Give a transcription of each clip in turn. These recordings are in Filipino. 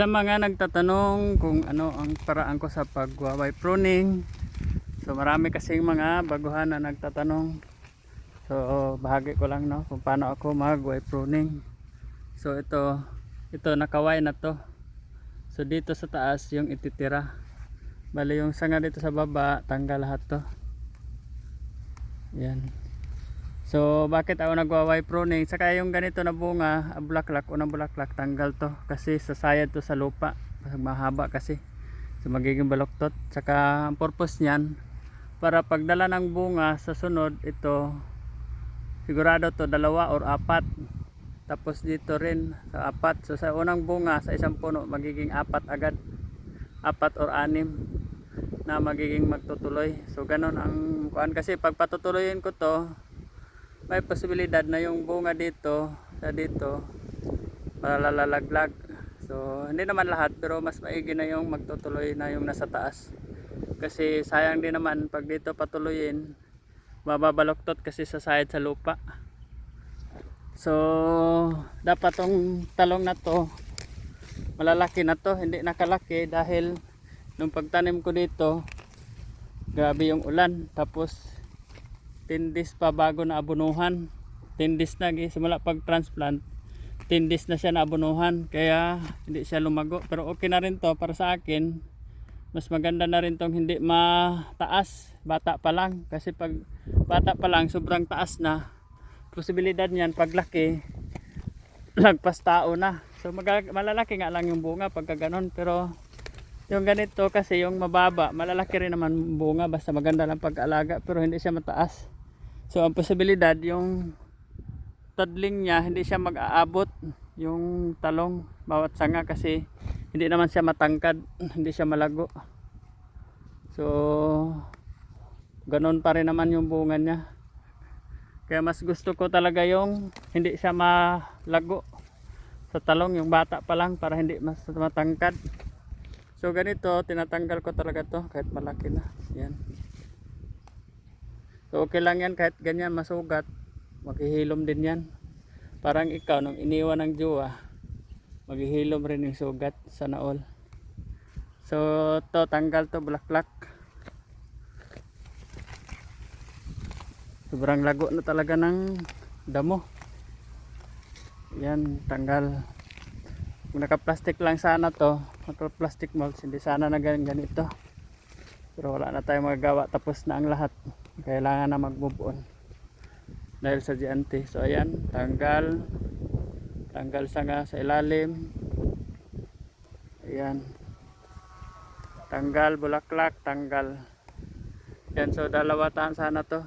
Sa mga nagtatanong kung ano ang paraan ko sa pagwaway pruning. So marami kasing mga baguhan na nagtatanong. So bahagi ko lang no kung paano ako magway pruning. So ito ito nakaway na to. So dito sa taas yung ititira. Bali yung sanga dito sa baba tanggal lahat to. Yan. So bakit ako nagwaway pruning? Saka yung ganito na bunga, ah, bulaklak, unang bulaklak, tanggal to. Kasi sasayad to sa lupa. Mahaba kasi. So magiging baloktot. Saka ang purpose niyan, para pagdala ng bunga sa sunod, ito, sigurado to dalawa or apat. Tapos dito rin sa apat. So sa unang bunga, sa isang puno, magiging apat agad. Apat or anim na magiging magtutuloy. So ganun ang kuan kasi pag patutuloyin ko to, may posibilidad na yung bunga dito sa dito malalalaglag so hindi naman lahat pero mas maigi na yung magtutuloy na yung nasa taas. Kasi sayang din naman pag dito patuloyin mababaloktot kasi sa side sa lupa. So dapat tong talong na to malalaki na to hindi nakalaki dahil nung pagtanim ko dito grabe yung ulan. Tapos 10 days pa bago na abunuhan. 10 days na simula pag transplant 10 days na siya na abunuhan. Kaya hindi siya lumago. Pero okay na rin to. Para sa akin mas maganda na rin tong hindi mataas. Bata pa lang. Kasi pag bata pa lang sobrang taas na. Posibilidad niyan paglaki lagpas tao na. So malalaki nga lang yung bunga pagka ganon. Pero yung ganito kasi yung mababa malalaki rin naman bunga. Basta maganda lang pag-alaga pero hindi siya mataas So ang posibilidad yung tadling niya hindi siya mag-aabot yung talong bawat sanga kasi hindi naman siya matangkad, hindi siya malago. So ganon pa rin naman yung bunga niya. Kaya mas gusto ko talaga yung hindi siya malago sa talong yung bata pa lang para hindi mas matangkad. So ganito tinatanggal ko talaga to kahit malaki na. Yan. So okay lang yan kahit ganyan masugat. Maghihilom din yan. Parang ikaw nung iniwan ng jowa, maghihilom rin yung sugat sa naol. So to tanggal to bulaklak. Sobrang lago na talaga ng damo. Yan, tanggal. Kung naka-plastic lang sana to, naka-plastic molds, hindi sana na gan- ganito. Pero wala na tayong magagawa, tapos na ang lahat kailangan na mag move on. Dahil sa GNT so ayan tanggal. Tanggal sanga sa ilalim. Ayan. Tanggal bulaklak tanggal. Yan so dalawa tahan sana to.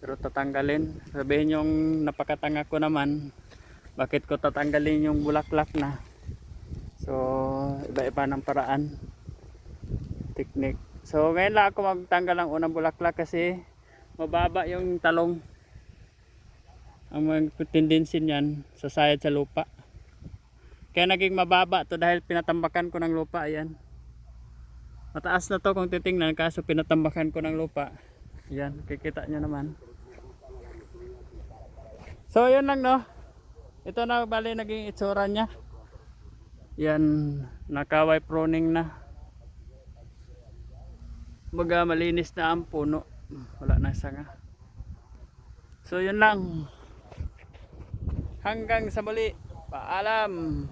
Pero tatanggalin. Sabihin yung napakatanga ko naman bakit ko tatanggalin yung bulaklak na? So iba iba ng paraan. Technique So ngayon lang ako magtanggal ng unang bulaklak kasi mababa yung talong. Ang mga tendency niyan sa sayad sa lupa. Kaya naging mababa to dahil pinatambakan ko ng lupa. Ayan. Mataas na to kung titingnan kaso pinatambakan ko ng lupa. Ayan, kikita nyo naman. So yun lang no. Ito na bali naging itsura niya. Yan, nakaway pruning na baga malinis na ang puno. Wala na sanga so yun lang. Hanggang sa muli. Paalam